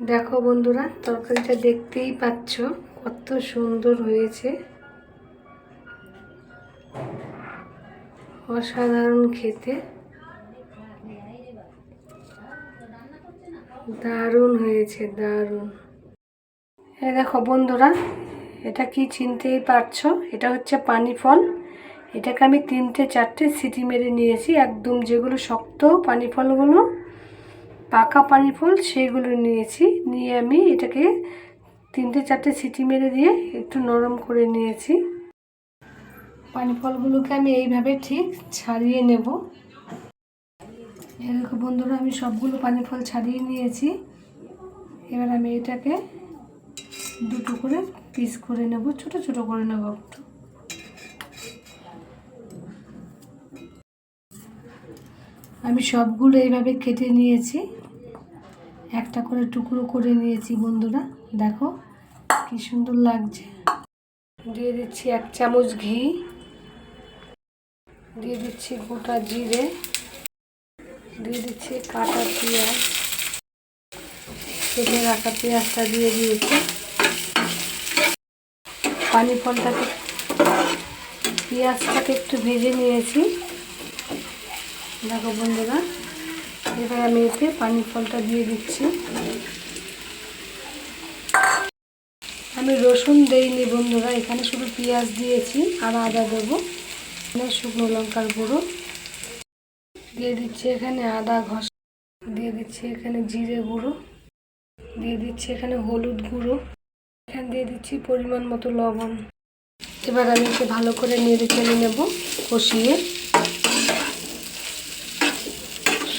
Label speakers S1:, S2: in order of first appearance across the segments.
S1: দেখো বন্ধুরা, তরকারিটা দেখতেই পাচ্ছ, কত সুন্দর হয়েছে। অসাধারণ খেতে। দারুণ হয়েছে, দারুণ। এই দেখো বন্ধুরা, এটা কি চিনতেই পারছ? এটা হচ্ছে পানি ফল। এটাকে আমি তিনটে, চারটে সিটি মেরে নিয়েছি, একদম যেগুলো শক্ত পানি ফলগুলো। পাকা পানি ফল সেগুলো নিয়েছি। নিয়ে আমি এটাকে তিনটে চারটে সিটি মেরে দিয়ে একটু নরম করে নিয়েছি। পানি ফলগুলোকে আমি এইভাবে ঠিক ছাড়িয়ে নেব। এরকম বন্ধুরা, আমি সবগুলো পানি ফল ছাড়িয়ে নিয়েছি। এবার আমি এটাকে দুটো করে পিস করে নেব, ছোট ছোট করে নেব একটু। আমি সবগুলো এইভাবে কেটে নিয়েছি। একটা করে টুকরো করে নিয়েছি বন্ধুরা। দেখো, কি সুন্দর লাগছে। দিয়ে দিচ্ছি এক চামচ ঘি। দিয়ে দিচ্ছি গোটা জিরে। দিয়ে দিচ্ছি কাটা পেঁয়াজ। কেটে রাখা পেঁয়াজটা দিয়ে দিয়েছি। পানি ফলটাকে, পেঁয়াজটাকে একটু ভেজে নিয়েছি। দেখো বন্ধুরা এবার আমি এতে পানি ফলটা দিয়ে দিচ্ছি। আমি রসুন দেইনি বন্ধুরা, এখানে শুধু পেঁয়াজ দিয়েছি আর আদা দেবো। শুকনো লঙ্কার গুঁড়ো দিয়ে দিচ্ছি এখানে আদা ঘষ, দিয়ে দিচ্ছি এখানে জিরে গুঁড়ো, দিয়ে দিচ্ছি এখানে হলুদ গুঁড়ো, এখানে দিয়ে দিচ্ছি পরিমাণ মতো লবণ। এবার আমি একে ভালো করে নেড়ে চেড়ে নেব কষিয়ে।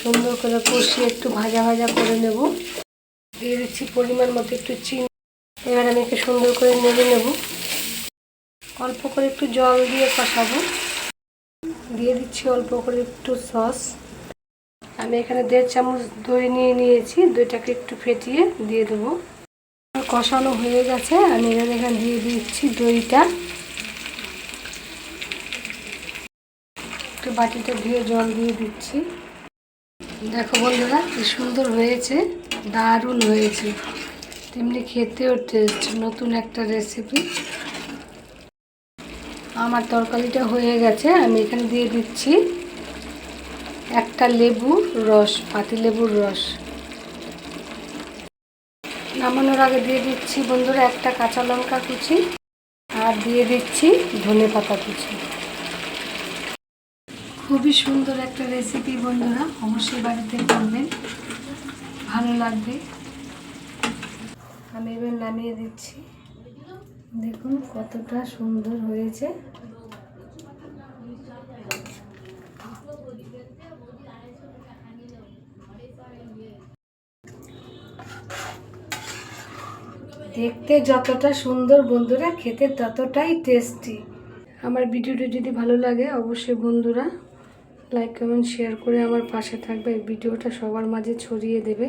S1: সুন্দর করে কষিয়ে একটু ভাজা ভাজা করে নেব। দিয়ে দিচ্ছি পরিমাণ মতো একটু চিনি। এবার আমি একে সুন্দর করে নেড়ে নেব। অল্প করে একটু জল দিয়ে কষাবো। দিয়ে দিচ্ছি অল্প করে একটু সস। আমি এখানে দেড় চামচ দই নিয়ে নিয়েছি। দইটাকে একটু ফেটিয়ে দিয়ে দেবো। কষানো হয়ে গেছে। আমি এখানে এখানে দিয়ে দিচ্ছি দইটা। একটু বাটিটা ধুয়ে জল দিয়ে দিচ্ছি। দেখো বন্ধুরা, কি সুন্দর হয়েছে, দারুণ হয়েছে। তেমনি খেতেও টেস্ট নতুন একটা রেসিপি আমার তরকারিটা হয়ে গেছে, আমি এখানে দিয়ে দিচ্ছি একটা লেবুর রস, পাতি লেবুর রস। নামানোর আগে দিয়ে দিচ্ছি বন্ধুরা একটা কাঁচা লঙ্কা কুচি, আর দিয়ে দিচ্ছি ধনে পাতা কুচি। খুবই সুন্দর একটা রেসিপি বন্ধুরা, অবশ্যই বাড়িতে করবেন। ভালো লাগবে। আমি এবার নামিয়ে দিচ্ছি। দেখুন কতটা সুন্দর হয়েছে। দেখতে যতটা সুন্দর বন্ধুরা, খেতে ততটাই টেস্টি আমার ভিডিওটি যদি ভালো লাগে, অবশ্যই বন্ধুরা লাইক কমেন্ট শেয়ার করে আমার পাশে থাকবে। ভিডিওটা সবার মাঝে ছড়িয়ে দেবে।